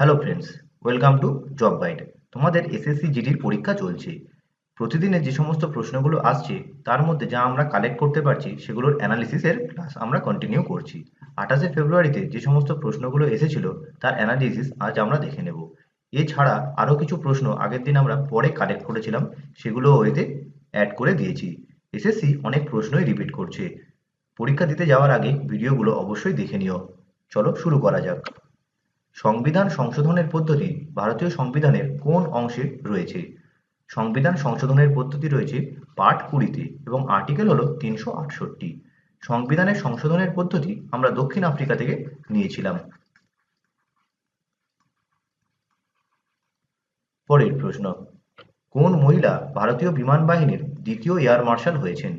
Hello friends welcome to job guide তোমাদের SSC জিডির পরীক্ষা চলছে। প্রতিদিনে যে সমস্ত প্রশ্নগুলো আসছে, তার মধ্যে যা আমরা কালেক্ট করতে পারছি, সেগুলোর অ্যানালিসিসের ক্লাস আমরা কন্টিনিউ করছি। আঠাশে ফেব্রুয়ারিতে যে সমস্ত প্রশ্নগুলো এসেছিল, তার অ্যানালিসিস আজ আমরা দেখে নেব। এছাড়া আরও কিছু প্রশ্ন আগের দিন আমরা পরে কালেক্ট করেছিলাম, সেগুলো এতে অ্যাড করে দিয়েছি। এসএসসি অনেক প্রশ্নই রিপিট করছে। পরীক্ষা দিতে যাওয়ার আগে ভিডিওগুলো অবশ্যই দেখে নিও। চলো শুরু করা যাক। সংবিধান সংশোধনের পদ্ধতি ভারতীয় সংবিধানের কোন অংশে রয়েছে? সংবিধান সংশোধনের পদ্ধতি রয়েছে পার্ট কুড়িতে এবং আর্টিকেল হলো তিনশো আটষট্টি। সংবিধানের সংশোধনের পদ্ধতি আমরা দক্ষিণ আফ্রিকা থেকে নিয়েছিলাম। পরের প্রশ্ন, কোন মহিলা ভারতীয় বিমান বাহিনীর দ্বিতীয় এয়ার মার্শাল হয়েছেন?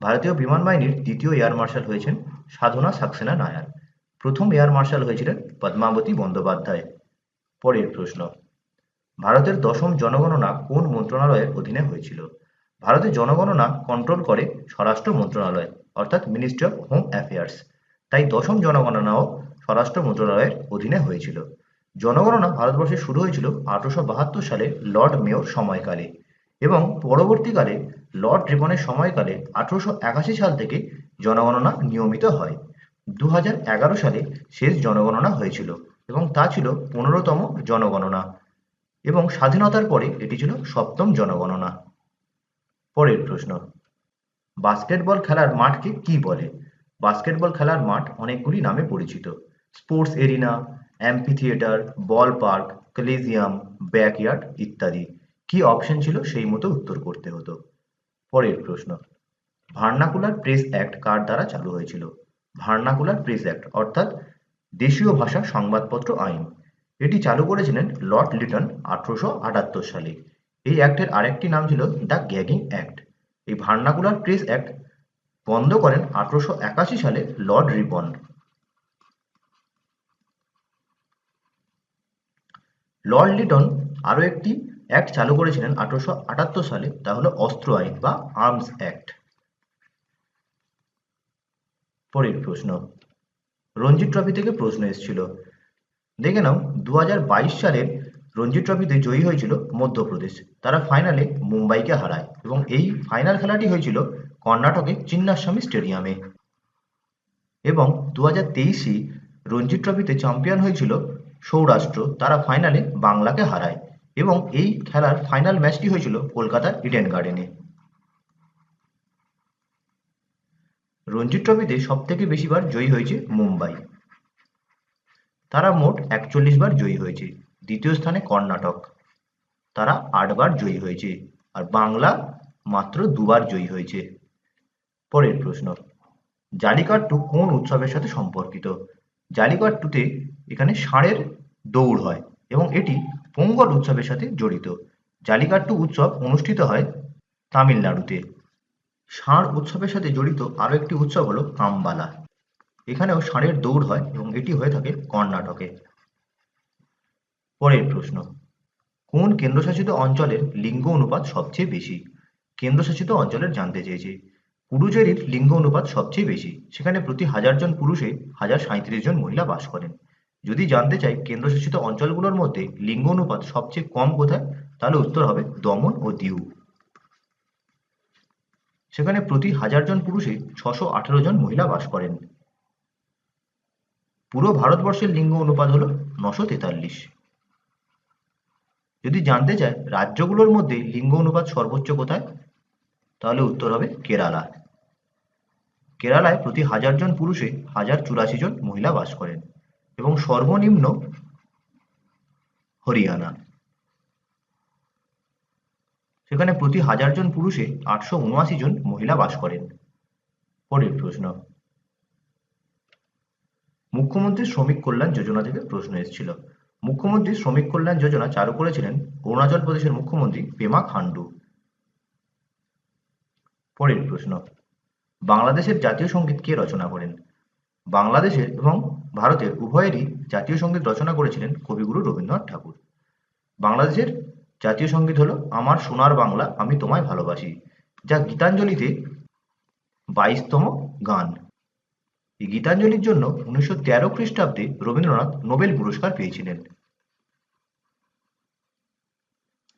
ভারতীয় বিমান বাহিনীর দ্বিতীয় এয়ার মার্শাল হয়েছেন সাধনা সাক্সেনা নায়ার। প্রথম এয়ার মার্শাল হয়েছিলেন পদ্মাবতী বন্দ্যোপাধ্যায়। পরের প্রশ্ন, ভারতের দশম জনগণনা কোন মন্ত্রণালয়ের অধীনে হয়েছিল? ভারতের জনগণনা কন্ট্রোল করে স্বরাষ্ট্র মন্ত্রণালয়, অর্থাৎ মিনিস্ট্রি অফ হোম অ্যাফেয়ার্স তাই দশম জনগণনাও স্বরাষ্ট্র মন্ত্রণালয়ের অধীনে হয়েছিল। জনগণনা ভারতবর্ষে শুরু হয়েছিল আঠারোশো বাহাত্তর সালে লর্ড মেয়র সময়কালে এবং পরবর্তীকালে লর্ড রিপনের সময়কালে আঠারোশো একাশি সাল থেকে জনগণনা নিয়মিত হয়। দু হাজার এগারো সালে শেষ জনগণনা হয়েছিল এবং তা ছিল পনেরোতম জনগণনা এবং স্বাধীনতার পরে এটি ছিল সপ্তম জনগণনা। পরের প্রশ্ন, বাস্কেটবল খেলার মাঠকে কি বলে? বাস্কেটবল খেলার মাঠ অনেকগুলি নামে পরিচিত। Sports arena amphitheatre ball park, colosseum, backyard ইত্যাদি। কি অপশন ছিল সেই মতো উত্তর করতে হতো? পরের প্রশ্ন, ভার্নাকুলার প্রেস অ্যাক্ট কার দ্বারা চালু হয়েছিল? ভার্নাকুলার প্রেস অ্যাক্ট, অর্থাৎ দেশীয় ভাষা সংবাদপত্র আইন। এটি চালু করেছিলেন লর্ড লিটন আঠারোশো আটাত্তর সালে। এই অ্যাক্টের আরেকটি নাম ছিল দ্য গ্যাগিং অ্যাক্ট। এই ভার্নাকুলার প্রেস অ্যাক্ট বন্ধ করেন আঠারোশো একাশি সালে লর্ড রিপন লর্ড লিটন আরও একটি অ্যাক্ট চালু করেছিলেন আঠারোশো আটাত্তর সালে, তা হলো অস্ত্র আইন বা আর্মস অ্যাক্ট। পরের প্রশ্ন। রঞ্জি ট্রফি থেকে প্রশ্ন এসেছিল। দেখে নাও দু হাজার বাইশ সালের রঞ্জি ট্রফিতে জয়ী হয়েছিল মধ্যপ্রদেশ। তারা ফাইনালে মুম্বাইকে হারায় এবং এই ফাইনাল খেলাটি হয়েছিল কর্ণাটকের চিন্নাস্বামী স্টেডিয়ামে। এবং দু হাজার তেইশে রঞ্জি ট্রফিতে চ্যাম্পিয়ন হয়েছিল সৌরাষ্ট্র। তারা ফাইনালে বাংলাকে হারায় এবং এই খেলার ফাইনাল ম্যাচটি হয়েছিল কলকাতার ইডেন গার্ডেনে। রঞ্জি ট্রফিতে সব থেকে বেশিবার জয়ী হয়েছে মুম্বাই। তারা মোট একচল্লিশ বার জয়ী হয়েছে। দ্বিতীয় স্থানে কর্ণাটক। তারা আটবার জয়ী হয়েছে। আর বাংলা মাত্র দুবার জয়ী হয়েছে। পরের প্রশ্ন জালিকাট্টু কোন উৎসবের সাথে সম্পর্কিত? জালিকাট্টুতে এখানে ষাঁড়ের দৌড় হয় এবং এটি পোঙ্গল উৎসবের সাথে জড়িত। জালিকাট্টু উৎসব অনুষ্ঠিত হয় তামিলনাড়ুতে। ষাঁড় উৎসবের সাথে জড়িত আরও একটি উৎসব হলো কামবালা। এখানেও ষাঁড়ের দৌড় হয় এবং এটি হয়ে থাকে কর্ণাটকে। পরের প্রশ্ন, কোন কেন্দ্রশাসিত অঞ্চলের লিঙ্গ অনুপাত সবচেয়ে বেশি? কেন্দ্রশাসিত অঞ্চলের জানতে চেয়েছে। পুডুচেরির লিঙ্গ অনুপাত সবচেয়ে বেশি। সেখানে প্রতি হাজার জন পুরুষে হাজার সাঁত্রিশ জন মহিলা বাস করেন। যদি জানতে চাই কেন্দ্রশাসিত অঞ্চলগুলোর মধ্যে লিঙ্গ অনুপাত সবচেয়ে কম কোথায়, তাহলে উত্তর হবে দমন ও দিউ। সেখানে প্রতি হাজার জন পুরুষে ছশো আঠেরো জন মহিলা বাস করেন। পুরো ভারতবর্ষের লিঙ্গ অনুপাত হলো নশো তেতাল্লিশ। যদি জানতে চায় রাজ্যগুলোর মধ্যে লিঙ্গ অনুপাত সর্বোচ্চ কোথায়, তাহলে উত্তর হবে কেরালা। কেরালায় প্রতি হাজার জন পুরুষে হাজার চুরাশি জন মহিলা বাস করেন এবং সর্বনিম্ন হরিয়ানা। সেখানে প্রতি হাজার জন পুরুষে আটশো উনআশি জন মহিলা বাস করেন। পরের প্রশ্ন। মুখ্যমন্ত্রী শ্রমিক কল্যাণ যোজনা থেকে প্রশ্ন এসেছিল। মুখ্যমন্ত্রী শ্রমিক কল্যাণ যোজনা চালু করেছিলেন অরুণাচল প্রদেশের মুখ্যমন্ত্রী পেমা খান্ডু পরের প্রশ্ন। বাংলাদেশের জাতীয় সংগীত কে রচনা করেন? বাংলাদেশের এবং ভারতের উভয়েরই জাতীয় সংগীত রচনা করেছিলেন কবিগুরু রবীন্দ্রনাথ ঠাকুর। বাংলাদেশের জাতীয় সংগীত হলো আমার সোনার বাংলা, আমি তোমায় ভালোবাসি, যা গীতাঞ্জলিতে বাইশতম গান। এই গীতাঞ্জলির জন্য উনিশশো তেরো খ্রিস্টাব্দে রবীন্দ্রনাথ নোবেল পুরস্কার পেয়েছিলেন।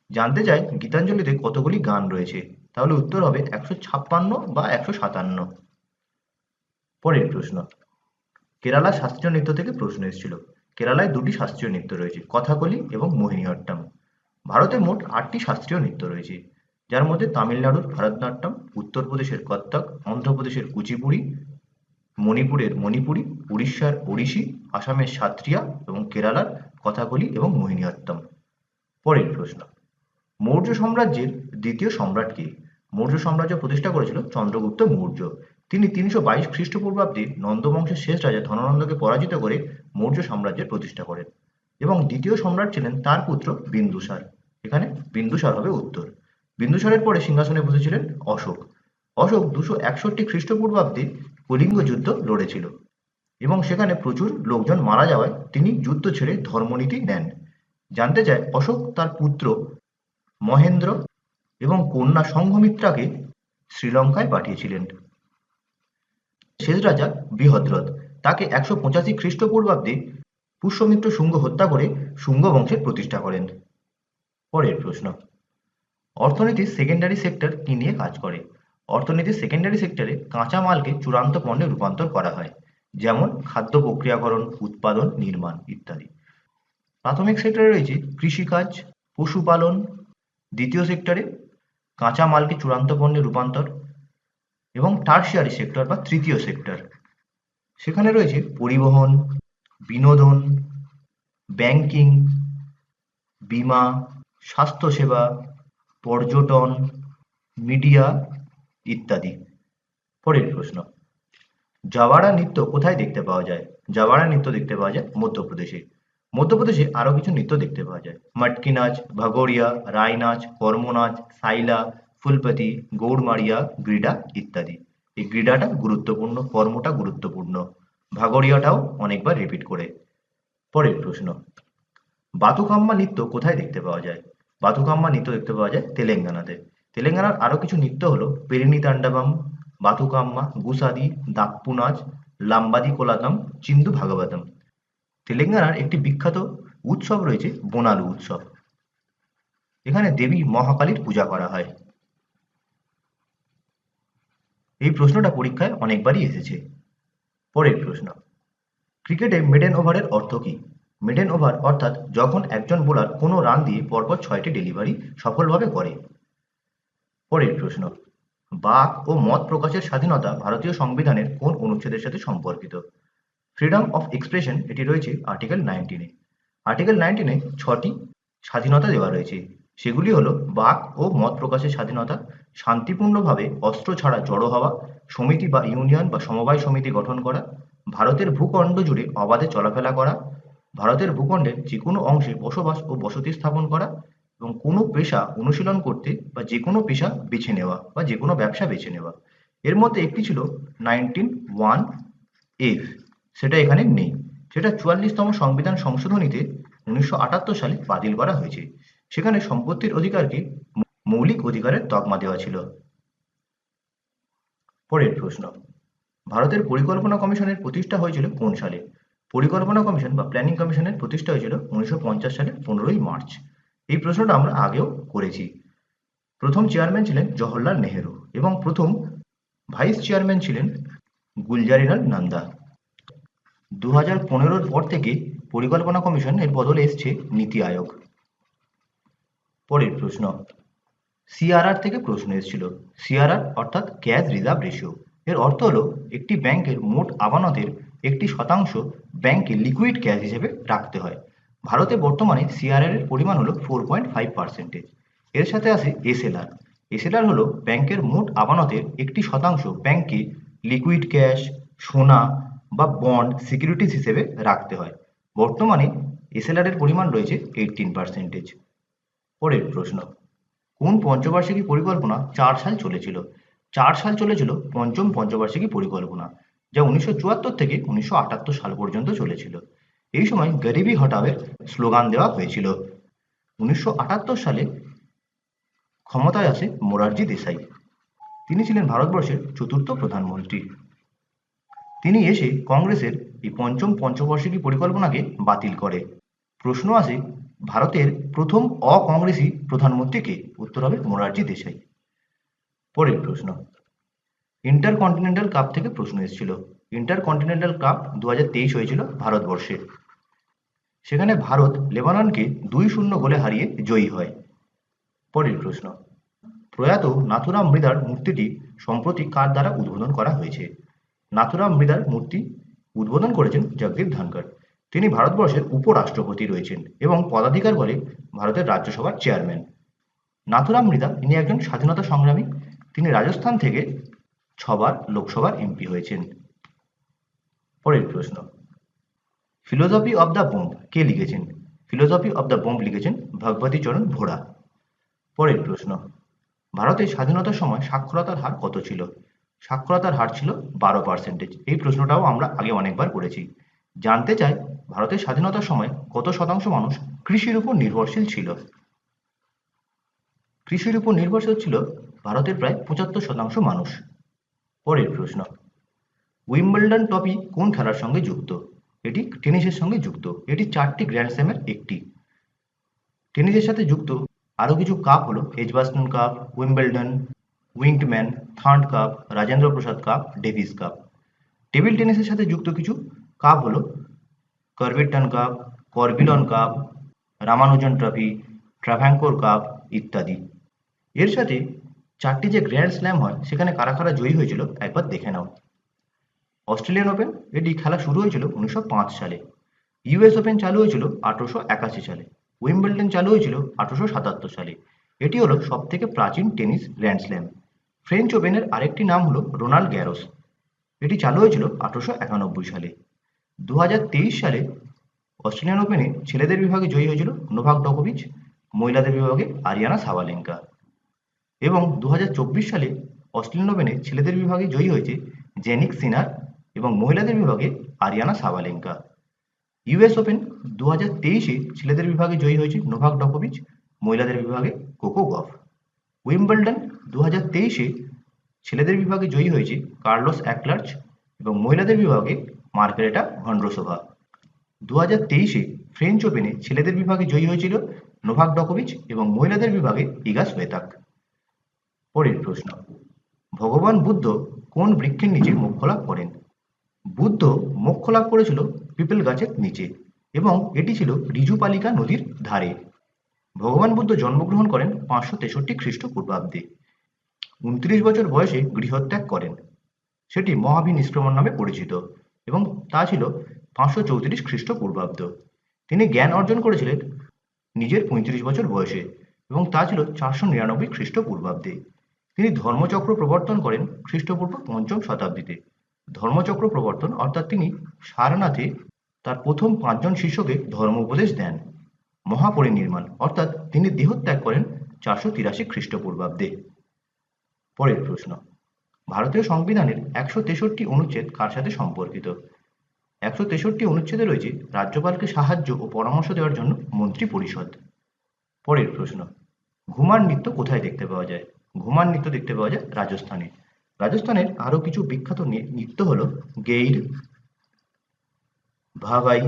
জানতে চাই গীতাঞ্জলিতে কতগুলি গান রয়েছে? তাহলে উত্তর হবে একশো ছাপ্পান্ন বা একশো সাতান্ন। পরের প্রশ্ন। কেরালা শাস্ত্রীয় নৃত্য থেকে প্রশ্ন এসেছিল। কেরালায় দুটি শাস্ত্রীয় নৃত্য রয়েছে, কথাকলি এবং মোহিনীঅট্টম ভারতে মোট আটটি শাস্ত্রীয় নৃত্য রয়েছে। যার মধ্যে তামিলনাড়ুর ভারতনাট্যম, উত্তরপ্রদেশের কত্থক, অন্ধ্রপ্রদেশের কুচিপুড়ি, মণিপুরের মণিপুরি, উড়িষ্যার ওড়িশি আসামের সাত্রিয়া এবং কেরালার কথাকলি এবং মোহিনীঅট্টম পরের প্রশ্ন, মৌর্য সাম্রাজ্যের দ্বিতীয় সম্রাট কে? মৌর্য সাম্রাজ্য প্রতিষ্ঠা করেছিল চন্দ্রগুপ্ত মৌর্য। তিনি তিনশো বাইশ খ্রিস্টপূর্বাব্দে নন্দবংশের শেষ রাজা ধনানন্দকে পরাজিত করে মৌর্য সাম্রাজ্যের প্রতিষ্ঠা করেন এবং দ্বিতীয় সম্রাট ছিলেন তার পুত্র বিন্দুসার। এখানে বিন্দুসার হবে উত্তর। বিন্দুসারের পরে সিংহাসনে বসেছিলেন অশোক। অশোক দুশো একষট্টি খ্রিস্টপূর্বাব্দে কলিঙ্গ যুদ্ধ লড়েছিল এবং সেখানে প্রচুর লোকজন মারা যাওয়ায় তিনি যুদ্ধ ছেড়ে ধর্মনীতি নেন। জানতে চায় অশোক তার পুত্র মহেন্দ্র এবং কন্যা সংঘমিত্রাকে শ্রীলঙ্কায় পাঠিয়েছিলেন। শেষ রাজা বৃহদ্রথ তাকে একশো পঁচাশি খ্রিস্টপূর্বাব্দে পুষ্যমিত্র শুঙ্গ হত্যা করে শুঙ্গ বংশের প্রতিষ্ঠা করেন। পরের প্রশ্ন। অর্থনীতির সেকেন্ডারি সেক্টর কি নিয়ে কাজ করে? অর্থনীতির সেকেন্ডারি সেক্টরে কাঁচা মালকে চূড়ান্ত পণ্যে রূপান্তর করা হয়, যেমন খাদ্য প্রক্রিয়াকরণ, উৎপাদন, নির্মাণ ইত্যাদি। প্রাথমিক সেক্টরে রয়েছে কৃষিকাজ, পশুপালন। দ্বিতীয় সেক্টরে কাঁচা মালকে চূড়ান্ত পণ্যে রূপান্তর। এবং টার্সিয়ারি সেক্টর বা তৃতীয় সেক্টর সেখানে রয়েছে পরিবহন, বিনোদন ব্যাংকিং বিমা স্বাস্থ্যসেবা, পর্যটন মিডিয়া ইত্যাদি। পরের প্রশ্ন, জাওয়ারা নৃত্য কোথায় দেখতে পাওয়া যায়? জাওয়ারা নৃত্য দেখতে পাওয়া যায় মধ্যপ্রদেশে। মধ্যপ্রদেশে আরও কিছু নৃত্য দেখতে পাওয়া যায়। মটকি নাচ, ভাগোরিয়া রায় নাচ, কর্ম নাচ, সাইলা, ফুলপতি, গৌড়মারিয়া, গ্রিডা ইত্যাদি। এই গ্রিডাটা গুরুত্বপূর্ণ, কর্মটা গুরুত্বপূর্ণ। ভাগোরিয়াটাও অনেকবার রিপিট করে। পরের প্রশ্ন বাতুকাম্মা নৃত্য কোথায় দেখতে পাওয়া যায়? বাতুকাম্মা নৃত্য দেখতে পাওয়া যায় তেলেঙ্গানাতে। তেলেঙ্গানার আরও কিছু নৃত্য হলো পেরিনি তাণ্ডবম, বাতুকাম্মা, গুসাদি দাপ্পু নাচ লাম্বাদি কোলাতম চিন্দু ভাগবতম। তেলেঙ্গানার একটি বিখ্যাত উৎসব রয়েছে বোনালু উৎসব। এখানে দেবী মহাকালীর পূজা করা হয়। এই প্রশ্নটা পরীক্ষায় অনেকবারই এসেছে। পরের প্রশ্ন, ক্রিকেটে মিডেন ওভারের অর্থ কি? মিডেন ওভার অর্থাৎ যখন একজন বোলার কোনো রান দিয়ে পরপর ছয়টি ডেলিভারি সফলভাবে করে। পরের প্রশ্ন, বাক ও মত প্রকাশের স্বাধীনতা ভারতীয় সংবিধানের কোন অনুচ্ছেদের সাথে সম্পর্কিত? ফ্রিডম অফ এক্সপ্রেশন এটি রয়েছে আর্টিকেল নাইনটিনে আর্টিকেল নাইনটিনে ছটি স্বাধীনতা দেওয়া রয়েছে। সেগুলি হলো বাক ও মত প্রকাশের স্বাধীনতা, শান্তিপূর্ণভাবে অস্ত্র ছাড়া জড়ো হওয়া, সমিতি বা ইউনিয়ন বা সমবায় সমিতি গঠন করা, ভারতের ভূখণ্ড জুড়ে অবাধে চলাফেরা করা ভারতের ভূখণ্ডের যে কোনো অংশে বসবাস ও বসতি স্থাপন করা এবং কোনো পেশা অনুশীলন করতে বা যে কোনো পেশা বেছে নেওয়া বা যে কোনো ব্যবসা বেছে নেওয়া। এর মধ্যে একটি ছিল নাইনটিন ওয়ান এফ। সেটা এখানে নেই। সেটা চুয়াল্লিশতম সংবিধান সংশোধনীতে উনিশশো আটাত্তর সালে বাতিল করা হয়েছে। সেখানে সম্পত্তির অধিকারকে মৌলিক অধিকারের তকমা দেওয়া ছিল। পরের প্রশ্ন। ভারতের পরিকল্পনা কমিশনের প্রতিষ্ঠা হয়েছিল কোন সালে? পরিকল্পনা কমিশন বা প্ল্যানিং কমিশনের প্রতিষ্ঠা হয়েছিল উনিশশো সালের পনেরোই মার্চ। এই প্রশ্নটা আমরা আগেও করেছি। প্রথম চেয়ারম্যান ছিলেন জওহরলাল নেহেরু এবং প্রথম ভাইস চেয়ারম্যান ছিলেন গুলজারিলাল নন্দা দু হাজার পনেরোর পর থেকে পরিকল্পনা কমিশন এর বদলে এসছে নীতি আয়োগ। পরের প্রশ্ন, সিআরআর থেকে প্রশ্ন এসেছিল। সিআরআর অর্থাৎ ক্যাশ রিজার্ভ রেশিও। এর অর্থ হলো একটি ব্যাংকের মোট আমানতের একটি শতাংশ ব্যাংকে লিকুইড ক্যাশ হিসেবে রাখতে হয়। ভারতে বর্তমানে সিআরআর এর পরিমাণ হলো ফোর পয়েন্ট ফাইভ পার্সেন্টেজ এর সাথে আছে এসএলআর এসএলআর হলো ব্যাংকের মোট আমানতের একটি শতাংশ ব্যাংকে লিকুইড ক্যাশ সোনা বা বন্ড সিকিউরিটিজ হিসেবে রাখতে হয়। বর্তমানে এসএলআর এর পরিমাণ রয়েছে এইটিন পার্সেন্টেজ পরের প্রশ্ন, কোন পঞ্চবার্ষিকী পরিকল্পনা চার সাল চলেছিল? চার সাল চলেছিল পঞ্চম পঞ্চবার্ষিকী পরিকল্পনা। যা উনিশশো চুয়াত্তর থেকে উনিশশো আটাত্তর সাল পর্যন্ত চলেছিল। এই সময় গরিবি হটাওয়ের স্লোগান দেওয়া হয়েছিল। উনিশশো আটাত্তর সালে ক্ষমতায় আসে মোরারজি দেশাই। তিনি ছিলেন ভারতবর্ষের চতুর্থ প্রধানমন্ত্রী। তিনি এসে কংগ্রেসের এই পঞ্চম পঞ্চবার্ষিকী পরিকল্পনাকে বাতিল করে। প্রশ্ন আসে, ভারতের প্রথম অকংগ্রেসি প্রধানমন্ত্রী কে? উত্তর হবে মোরারজি দেশাই। পরের প্রশ্ন ইন্টারকন্টিনেন্টাল কাপ থেকে প্রশ্ন এসেছিল। ইন্টারকন্টিনেন্টাল কাপ দু হাজার তেইশ হয়েছিল ভারতবর্ষে সেখানে ভারত লেবাননকে দুই শূন্য গোলে হারিয়ে জয়ী হয়। পরের প্রশ্ন, প্রয়াত নাথুরাম মৃদার মূর্তিটি সম্প্রতি কার দ্বারা উদ্বোধন করা হয়েছে? নাথুরাম মৃদার মূর্তি উদ্বোধন করেছেন জগদীপ ধনকর তিনি ভারতবর্ষের উপরাষ্ট্রপতি রয়েছেন এবং পদাধিকার বলে ভারতের রাজ্যসভার চেয়ারম্যান। নাথুরাম মৃদা ইনি একজন স্বাধীনতা সংগ্রামী। তিনি রাজস্থান থেকে ছবার লোকসভার এমপি হয়েছেন। পরের প্রশ্ন। ফিলোসফি অব দ্য বোম্ব কে লিখেছেন? ফিলোসফি অব দ্য বোম্ব লিখেছেন ভগবতী চরণ ভোড়া পরের প্রশ্ন। ভারতের স্বাধীনতার সময় সাক্ষরতার হার কত ছিল? সাক্ষরতার হার ছিল বারো পার্সেন্টেজ। এই প্রশ্নটাও আমরা আগে অনেকবার করেছি। জানতে চাই ভারতের স্বাধীনতার সময় কত শতাংশ মানুষ কৃষির উপর নির্ভরশীল ছিল? কৃষির উপর নির্ভরশীল ছিল ভারতের প্রায় পঁচাত্তর শতাংশ মানুষ। পরের প্রশ্ন। উইম্বলডন ট্রফি কোন খেলার সঙ্গে যুক্ত? এটি টেনিসের সঙ্গে যুক্ত। এটি চারটি গ্র্যান্ড স্ল্যামের একটি। টেনিসের সাথে যুক্ত। আরও কিছু কাপ হলো Edgbaston cup Wimbledon Wightman third cup Rajendra Prasad cup Davis cup table টেনিসের সাথে যুক্ত কিছু কাপ হলো কার্বেটন cup Corbillon cup Ramanujan trophy Travancore cup ইত্যাদি। এর সাথে চারটি যে গ্র্যান্ড স্ল্যাম হয়, সেখানে কারা কারা জয়ী হয়েছিল, একবার দেখে নাও। অস্ট্রেলিয়ান ওপেন এটি খেলা শুরু হয়েছিল উনিশশো পাঁচ সালে। ইউএস ওপেন চালু হয়েছিল আঠারোশো একাশি সালে। উইম্বলডন চালু হয়েছিল আঠারোশো সাতাত্তর সালে। এটি হলো সব থেকে প্রাচীন টেনিস গ্র্যান্ড স্ল্যাম ফ্রেঞ্চ ওপেনের আরেকটি নাম হলো রোনাল্ড গ্যারোস এটি চালু হয়েছিল আঠারোশো একানব্বই সালে। দু হাজার তেইশ সালে অস্ট্রেলিয়ান ওপেনে ছেলেদের বিভাগে জয়ী হয়েছিল নোভাক ডকোভিচ মহিলাদের বিভাগে আরিয়ানা সাবালেঙ্কা এবং দু হাজার চব্বিশ সালে অস্ট্রেলিয়ান ওপেনে ছেলেদের বিভাগে জয়ী হয়েছে জেনিক সিনার এবং মহিলাদের বিভাগে আরিয়ানা সাবালেঙ্কা। ইউএস ওপেন দু হাজার তেইশে ছেলেদের বিভাগে জয়ী হয়েছে নোভাক ডকোভিচ, মহিলাদের বিভাগে কোকো গফ। উইম্বলডন দু হাজার তেইশে ছেলেদের বিভাগে জয়ী হয়েছে কার্লোস অ্যাকলার্চ এবং মহিলাদের বিভাগে মার্গারেটা ভন্ড্রোসোভা। দু হাজার তেইশে ফ্রেঞ্চ ওপেনে ছেলেদের বিভাগে জয়ী হয়েছিল নোভাক ডকোভিচ এবং মহিলাদের বিভাগে ইগাস ওয়েতাক পরের প্রশ্ন। ভগবান বুদ্ধ কোন বৃক্ষের নিচে মোক্ষ লাভ করেন? বুদ্ধ মোক্ষ লাভ করেছিল পিপল গাছের নিচে এবং এটি ছিল রিজুপালিকা নদীর ধারে। ভগবান বুদ্ধ জন্মগ্রহণ করেন পাঁচশো তেষট্টি খ্রিস্টপূর্বাব্দে। উনত্রিশ বছর বয়সে গৃহত্যাগ করেন। সেটি মহাভিনিষ্ক্রমণ নামে পরিচিত এবং তা ছিল পাঁচশো চৌত্রিশ খ্রিস্টপূর্বাব্দ। তিনি জ্ঞান অর্জন করেছিলেন নিজের পঁয়ত্রিশ বছর বয়সে এবং তা ছিল চারশো নিরানব্বই খ্রিস্টপূর্বাব্দে। তিনি ধর্মচক্র প্রবর্তন করেন খ্রিস্টপূর্ব পঞ্চম শতাব্দীতে। ধর্মচক্র প্রবর্তন, অর্থাৎ তিনি সারনাথে তার প্রথম পাঁচজন শিষ্যকে ধর্ম উপদেশ দেন। মহাপরিনির্মাণ, অর্থাৎ তিনি দেহত্যাগ করেন চারশো তিরাশি খ্রিস্টপূর্বাব্দে। পরের প্রশ্ন, ভারতীয় সংবিধানের একশো তেষট্টি অনুচ্ছেদ কার সাথে সম্পর্কিত? একশো তেষট্টি অনুচ্ছেদে রয়েছে রাজ্যপালকে সাহায্য ও পরামর্শ দেওয়ার জন্য মন্ত্রী পরিষদ পরের প্রশ্ন, ঘুমার নৃত্য কোথায় দেখতে পাওয়া যায়? ঘুমার নৃত্য দেখতে পাওয়া যায় রাজস্থানে। রাজস্থানের আরও কিছু বিখ্যাত নৃত্য হলো গেইর, ভাবাই।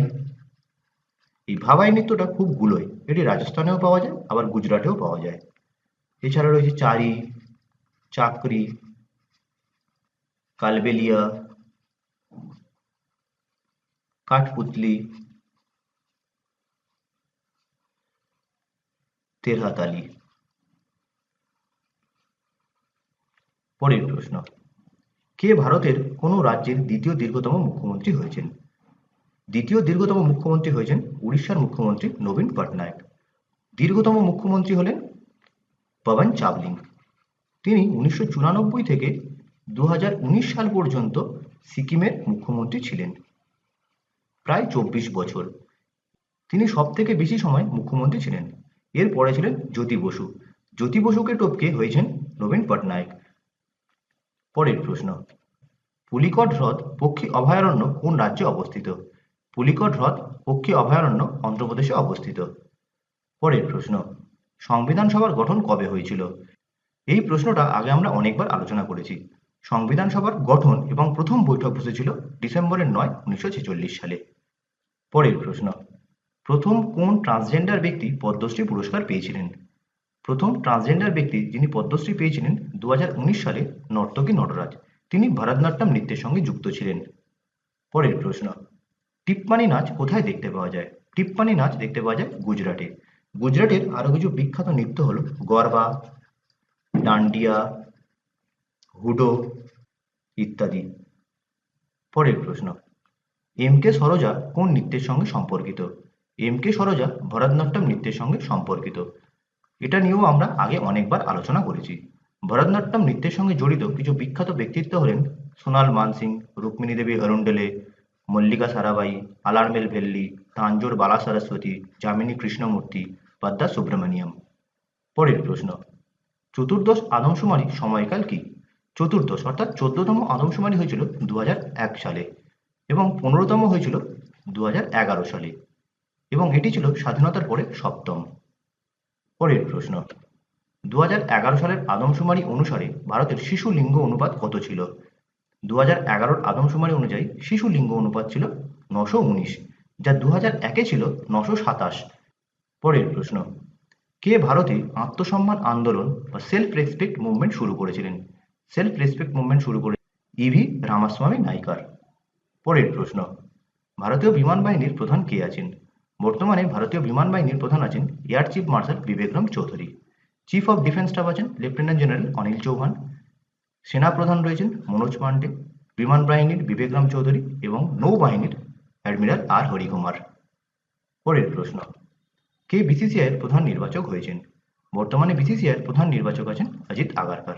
এই ভাবাই নৃত্যটা খুব গুলোয়। এটি রাজস্থানেও পাওয়া যায়, আবার গুজরাটেও পাওয়া যায়। এছাড়া রয়েছে চারি, চাকরি, কালবেলিয়া, কাঠপুতলি, তেরহাতালি। পরের প্রশ্ন। কে ভারতের কোন রাজ্যের দ্বিতীয় দীর্ঘতম মুখ্যমন্ত্রী হয়েছেন? দ্বিতীয় দীর্ঘতম মুখ্যমন্ত্রী হয়েছেন উড়িষ্যার মুখ্যমন্ত্রী নবীন পটনায়ক। দীর্ঘতম মুখ্যমন্ত্রী হলেন পবন চাবলিং তিনি উনিশশো চুরানব্বই থেকে দু হাজার উনিশ সাল পর্যন্ত সিকিমের মুখ্যমন্ত্রী ছিলেন। প্রায় চব্বিশ বছর। তিনি সব থেকে বেশি সময় মুখ্যমন্ত্রী ছিলেন। এরপরে ছিলেন জ্যোতি বসু। জ্যোতি বসুকে টপকে হয়েছেন নবীন পটনায়ক। পরের প্রশ্ন। পুলিকট হ্রদ পক্ষী অভয়ারণ্য কোন রাজ্যে অবস্থিত? পুলিকট হ্রদ পক্ষী অভয়ারণ্য অন্ধ্রপ্রদেশে অবস্থিত। পরের প্রশ্ন, সংবিধান সভার গঠন কবে হয়েছিল? এই প্রশ্নটা আগে আমরা অনেকবার আলোচনা করেছি। সংবিধান সভার গঠন এবং প্রথম বৈঠক বসেছিল ডিসেম্বরের নয়, উনিশশো সালে। পরের প্রশ্ন, প্রথম কোন ট্রান্সজেন্ডার ব্যক্তি পদ্মশ্রী পুরস্কার পেয়েছিলেন? প্রথম ট্রান্সজেন্ডার ব্যক্তি যিনি পদ্মশ্রী পেয়েছিলেন দু হাজার উনিশ সালে নর্তকী নটরাজ। তিনি ভারতনাট্যম নৃত্যের সঙ্গে যুক্ত ছিলেন। পরের প্রশ্ন, টিপ্পানি নাচ কোথায় দেখতে পাওয়া যায়? টিপ্পানি নাচ দেখতে পাওয়া যায় গুজরাটে। গুজরাটের আরও কিছু বিখ্যাত নৃত্য হল গরবা, ডান্ডিয়া, হুডো ইত্যাদি। পরের প্রশ্ন, এম কে সরোজা কোন নৃত্যের সঙ্গে সম্পর্কিত? এম কে সরোজা ভরতনাট্যম নৃত্যের সঙ্গে সম্পর্কিত। এটা নিয়েও আমরা আগে অনেকবার আলোচনা করেছি। ভরতনাট্যম নৃত্যের সঙ্গে জড়িত কিছু বিখ্যাত ব্যক্তিত্ব হলেন সোনাল মানসিং, রুক্মিণী দেবী অরুন্ডলে মল্লিকা সারাবাই আলারমেল ভেল্লি, তাঞ্জোর বালা সরস্বতী, যামিনী কৃষ্ণমূর্তি, পদ্মা সুব্রমণিয়াম। পরের প্রশ্ন, চতুর্দশ আদমশুমারি সময়কাল কি? চতুর্দশ অর্থাৎ চোদ্দতম আদমশুমারি হয়েছিল দু সালে এবং পনেরোতম হয়েছিল দু হাজার এগারো সালে এবং এটি ছিল স্বাধীনতার পরে সপ্তম। পরের প্রশ্ন। দু হাজার এগারো সালের আদমশুমারি অনুসারে ভারতের শিশু লিঙ্গ অনুপাত কত ছিল? দু হাজার এগারোর আদমশুমারি অনুযায়ী শিশু লিঙ্গ অনুপাত ছিল নশো উনিশ, যা দু হাজার একে ছিল নশো সাতাশ। পরের প্রশ্ন, কে ভারতে আত্মসম্মান আন্দোলন বা সেলফ রেসপেক্ট মুভমেন্ট শুরু করেছিলেন? সেলফ রেসপেক্ট মুভমেন্ট শুরু করে ইভি রামাস্বামী নাইকার। পরের প্রশ্ন, ভারতীয় বিমান বাহিনীর প্রধান কে আছেন? বর্তমানে ভারতীয় বিমান বাহিনীর প্রধান আছেন air chief marshal Vivekram Chaudhari. Chief of defence staff আছেন লেফটেন্যান্ট জেনারেল অনিল চৌহান। সেনা প্রধান রয়েছেন মনোজ পান্ডে, বিমান বাহিনীর বিবেকরাম চৌধুরী এবং নৌবাহিনীর অ্যাডমিরাল আর হরিকুমার। পরের প্রশ্ন, কে বিসিসিআইয়ের প্রধান নির্বাচক হয়েছেন? বর্তমানে বিসিসিআইয়ের প্রধান নির্বাচক আছেন অজিত আগারকার।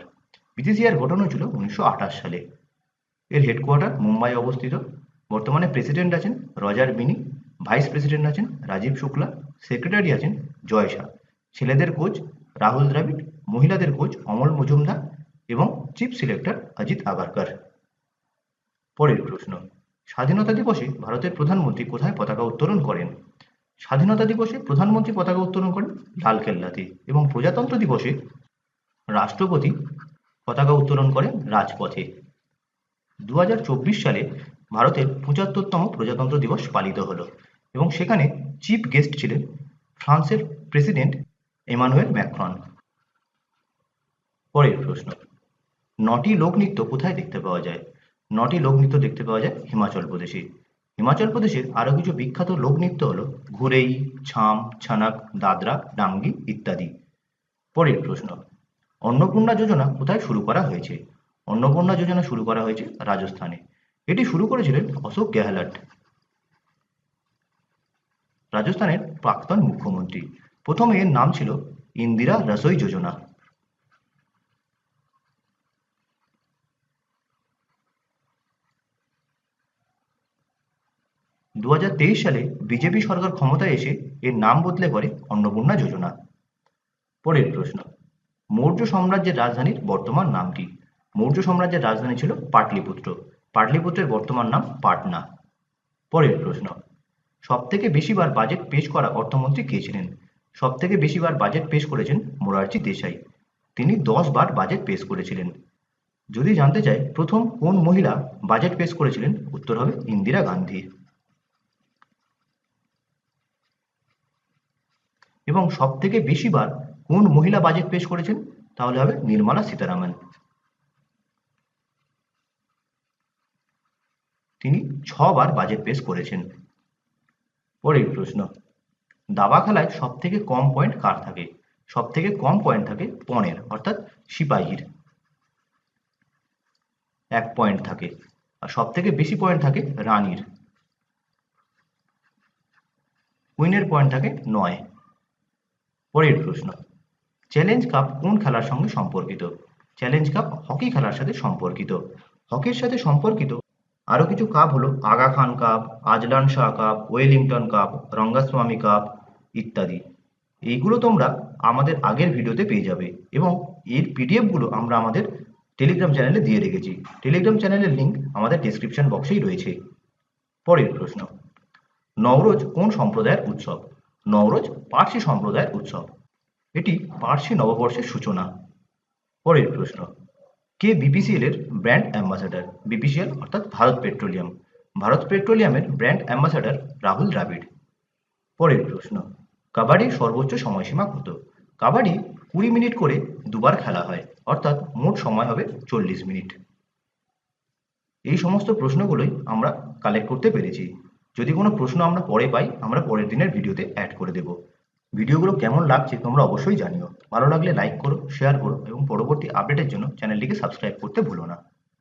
বিসিসিআইয়ের গঠন হয়েছিল উনিশশো সালে। এর হেডকোয়ার্টার মুম্বাই অবস্থিত। বর্তমানে প্রেসিডেন্ট আছেন রজার বিনি ভাইস প্রেসিডেন্ট আছেন রাজীব শুক্লা, সেক্রেটারি আছেন জয় শাহ। ছেলেদের কোচ রাহুল দ্রাবিড়, মহিলাদের কোচ অমল মজুমদার এবং চিফ সিলেক্টর অজিত আগারকার। পরের প্রশ্ন, স্বাধীনতা দিবসে ভারতের প্রধানমন্ত্রী কোথায় পতাকা উত্তোলন করেন? স্বাধীনতা দিবসে প্রধানমন্ত্রী পতাকা উত্তোলন করেন লালকেল্লাতে এবং প্রজাতন্ত্র দিবসে রাষ্ট্রপতি পতাকা উত্তোলন করেন রাজপথে। দু হাজার চব্বিশ সালে ভারতের পঁচাত্তরতম প্রজাতন্ত্র দিবস পালিত হলো। এবং সেখানে চিফ গেস্ট ছিলেন ফ্রান্সের প্রেসিডেন্ট এমানুয়েল ম্যাক্রন। পরের প্রশ্ন, নটি লোকনৃত্য কোথায় দেখতে পাওয়া যায়? নটি লোকনৃত্য দেখতে পাওয়া যায় হিমাচল প্রদেশে। হিমাচল প্রদেশের আরও কিছু বিখ্যাত লোকনৃত্য হলো ঘুরেই, ছাম, ছানাক, দাদরা, ডাঙ্গি ইত্যাদি। পরের প্রশ্ন, অন্নপূর্ণা যোজনা কোথায় শুরু করা হয়েছে? অন্নপূর্ণা যোজনা শুরু করা হয়েছে রাজস্থানে। এটি শুরু করেছিলেন অশোক গেহলট। রাজস্থানের প্রাক্তন মুখ্যমন্ত্রী। প্রথমে এর নাম ছিল ইন্দিরা রসোই যোজনা। দু হাজার তেইশ সালে বিজেপি সরকার ক্ষমতায় এসে এর নাম বদলে করে অন্নপূর্ণা যোজনা। পরের প্রশ্ন, মৌর্য সাম্রাজ্যের রাজধানীর বর্তমান নাম কি? মৌর্য সাম্রাজ্যের রাজধানী ছিল পাটলিপুত্র। পাটলিপুত্রের বর্তমান নাম পাটনা। পরের প্রশ্ন সব থেকে বেশিবার বাজেট পেশ করা অর্থমন্ত্রী কে ছিলেন? সব থেকে বেশিবার বাজেট পেশ করেছেন মোরারজি দেশাই। তিনি দশ বার বাজেট পেশ করেছিলেন। যদি জানতে চাই, প্রথম কোন মহিলা বাজেট পেশ করেছিলেন? উত্তর হবে ইন্দিরা গান্ধী। এবং সব থেকে বেশিবার কোন মহিলা বাজেট পেশ করেছেন? তাহলে হবে নির্মলা সীতারামন। তিনি ছবার বাজেট পেশ করেছেন। পরের প্রশ্ন দাবা খেলায় সব থেকে কম পয়েন্ট কার থাকে? সব থেকে কম পয়েন্ট থাকে পনেরো অর্থাৎ সিপাহীর। এক পয়েন্ট থাকে, আর সব থেকে বেশি পয়েন্ট থাকে রানীর। কুইনের পয়েন্ট থাকে নয়। পরের প্রশ্ন, চ্যালেঞ্জ কাপ কোন খেলার সঙ্গে সম্পর্কিত? চ্যালেঞ্জ কাপ হকি খেলার সাথে সম্পর্কিত। হকির সাথে সম্পর্কিত আরও কিছু কাপ হলো Aga Khan cup Azlan Shah cup Wellington cup Rangaswamy cup ইত্যাদি। এইগুলো তোমরা আমাদের আগের ভিডিওতে পেয়ে যাবে এবং এর পিডিএফগুলো আমরা আমাদের টেলিগ্রাম চ্যানেলে দিয়ে রেখেছি। টেলিগ্রাম চ্যানেলের লিঙ্ক আমাদের ডিসক্রিপশন বক্সেই রয়েছে। পরের প্রশ্ন, নওরোজ কোন সম্প্রদায়ের উৎসব? নওরোজ পার্সি সম্প্রদায়ের উৎসব। এটি পার্সি নববর্ষের সূচনা। পরের প্রশ্ন কে বিপিসিএল এর ব্র্যান্ড অ্যাম্বাসাডার বিপিসিএল অর্থাৎ ভারত পেট্রোলিয়াম। ভারত পেট্রোলিয়ামের ব্র্যান্ড অ্যাম্বাসাডার রাহুল দ্রাবিড়। পরের প্রশ্ন কাবাডির সর্বোচ্চ সময়সীমা কত? কাবাডি কুড়ি মিনিট করে দুবার খেলা হয়, অর্থাৎ মোট সময় হবে চল্লিশ মিনিট। এই সমস্ত প্রশ্নগুলোই আমরা কালেক্ট করতে পেরেছি। যদি কোনো প্রশ্ন আমরা পরে পাই, আমরা পরের দিনের ভিডিওতে অ্যাড করে দেব। ভিডিওগুলো কেমন লাগছে তোমরা অবশ্যই জানিও। ভালো লাগলে লাইক করো শেয়ার করো এবং পরবর্তী আপডেটের জন্য চ্যানেলটিকে সাবস্ক্রাইব করতে ভুলো না।